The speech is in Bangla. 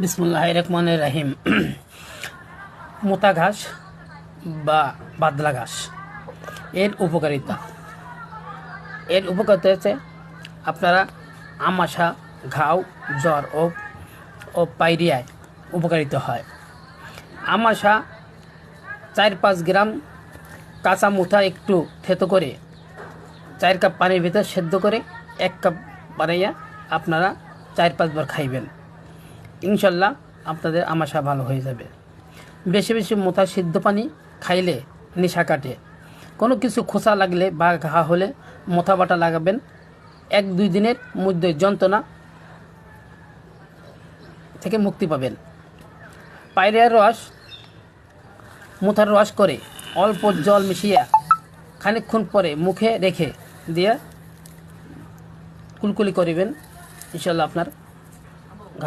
বিসমুল্লাহ রহমান রাহিম মোতা ঘাস বা বাদলা ঘাস এর উপকারিতা। এর উপকারিতা হচ্ছে আপনারা আমাশা ঘাও জ্বর ও ও পাইরিয়ায় উপকারিত হয়। আমাশা চার পাঁচ গ্রাম কাঁচা মুথা একটু থেতো করে চার কাপ পানির ভিতর সেদ্ধ করে এক কাপ বানাইয়া আপনারা চার পাঁচবার খাইবেন। ইনশাল্লাহ আপনাদের আমাশা ভালো হয়ে যাবে। বেশি বেশি মোথা সিদ্ধ পানি খাইলে নেশা কাটে। কোনো কিছু খোসা লাগলে বা ঘা হলে মোথা বাটা লাগাবেন। এক দুই দিনের মধ্যে যন্ত্রণা থেকে মুক্তি পাবেন। পায়রিয়ার রস, মুথার রস করে অল্প জল মিশিয়ে খানিকক্ষণ পরে মুখে রেখে দিয়ে কুলকুলি করিবেন। ইনশাল্লাহ আপনার